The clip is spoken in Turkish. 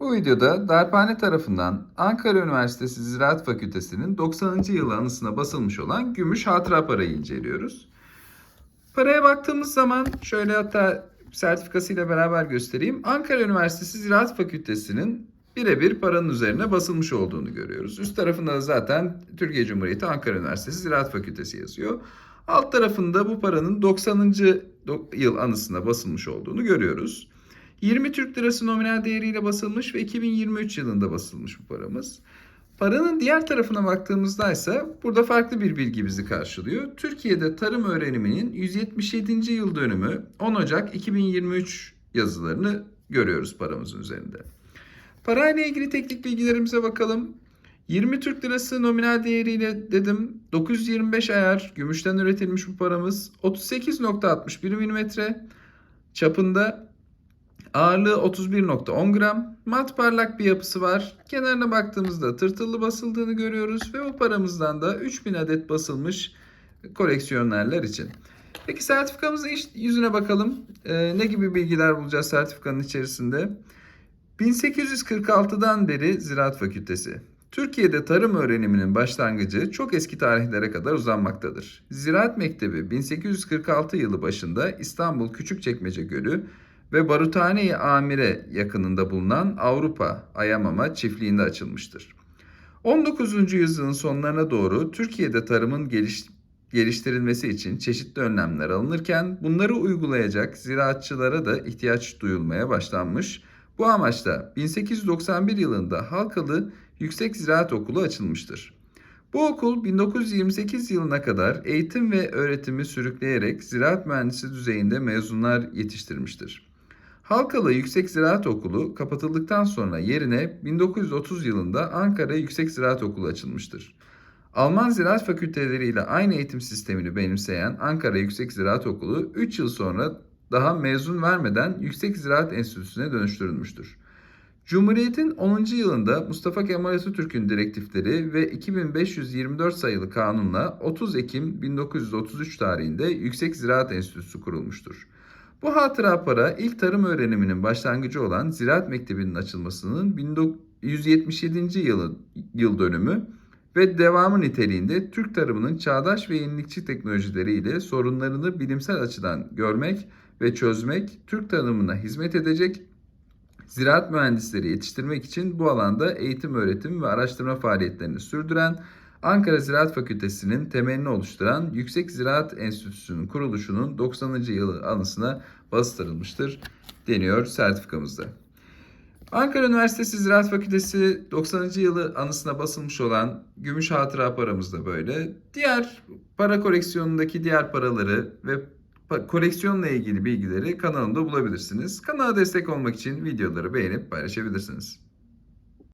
Bu videoda Darphane tarafından Ankara Üniversitesi Ziraat Fakültesi'nin 90. yılı anısına basılmış olan gümüş hatıra parayı inceliyoruz. Paraya baktığımız zaman şöyle hatta sertifikasıyla beraber göstereyim. Ankara Üniversitesi Ziraat Fakültesi'nin birebir paranın üzerine basılmış olduğunu görüyoruz. Üst tarafında da zaten Türkiye Cumhuriyeti Ankara Üniversitesi Ziraat Fakültesi yazıyor. Alt tarafında bu paranın 90. do- yıl anısına basılmış olduğunu görüyoruz. 20 Türk Lirası nominal değeriyle basılmış ve 2023 yılında basılmış bu paramız. Paranın diğer tarafına baktığımızda ise burada farklı bir bilgi bizi karşılıyor. Türkiye'de tarım öğreniminin 177. yıl dönümü 10 Ocak 2023 yazılarını görüyoruz paramızın üzerinde. Parayla ilgili teknik bilgilerimize bakalım. 20 Türk Lirası nominal değeriyle dedim 925 ayar gümüşten üretilmiş bu paramız 38.61 mm çapında Ağırlığı 31.10 gram. Mat parlak bir yapısı var. Kenarına baktığımızda tırtıllı basıldığını görüyoruz ve bu paramızdan da 3000 adet basılmış koleksiyonerler için. Peki sertifikamızın yüzüne bakalım. Ee, ne gibi bilgiler bulacağız sertifikanın içerisinde? 1846'dan beri Ziraat Fakültesi. Türkiye'de tarım öğreniminin başlangıcı çok eski tarihlere kadar uzanmaktadır. Ziraat Mektebi 1846 yılı başında İstanbul Küçükçekmece Gölü ve Baruthane-i Amire yakınında bulunan Avrupa Ayamama çiftliğinde açılmıştır. 19. yüzyılın sonlarına doğru Türkiye'de tarımın geliş, geliştirilmesi için çeşitli önlemler alınırken bunları uygulayacak ziraatçılara da ihtiyaç duyulmaya başlanmış. Bu amaçla 1891 yılında Halkalı Yüksek Ziraat Okulu açılmıştır. Bu okul 1928 yılına kadar eğitim ve öğretimi sürükleyerek ziraat mühendisi düzeyinde mezunlar yetiştirmiştir. Halkalı Yüksek Ziraat Okulu kapatıldıktan sonra yerine 1930 yılında Ankara Yüksek Ziraat Okulu açılmıştır. Alman ziraat fakülteleriyle aynı eğitim sistemini benimseyen Ankara Yüksek Ziraat Okulu 3 yıl sonra daha mezun vermeden Yüksek Ziraat Enstitüsü'ne dönüştürülmüştür. Cumhuriyet'in 10. yılında Mustafa Kemal Atatürk'ün direktifleri ve 2524 sayılı kanunla 30 Ekim 1933 tarihinde Yüksek Ziraat Enstitüsü kurulmuştur. Bu hatıra para ilk tarım öğreniminin başlangıcı olan Ziraat Mektebi'nin açılmasının 1977. yılı, yıl dönümü ve devamı niteliğinde Türk tarımının çağdaş ve yenilikçi teknolojileriyle sorunlarını bilimsel açıdan görmek ve çözmek, Türk tarımına hizmet edecek ziraat mühendisleri yetiştirmek için bu alanda eğitim, öğretim ve araştırma faaliyetlerini sürdüren Ankara Ziraat Fakültesi'nin temelini oluşturan Yüksek Ziraat Enstitüsü'nün kuruluşunun 90. yılı anısına bastırılmıştır deniyor sertifikamızda. Ankara Üniversitesi Ziraat Fakültesi 90. yılı anısına basılmış olan gümüş hatıra paramız da böyle. Diğer para koleksiyonundaki diğer paraları ve koleksiyonla ilgili bilgileri kanalımda bulabilirsiniz. Kanala destek olmak için videoları beğenip paylaşabilirsiniz.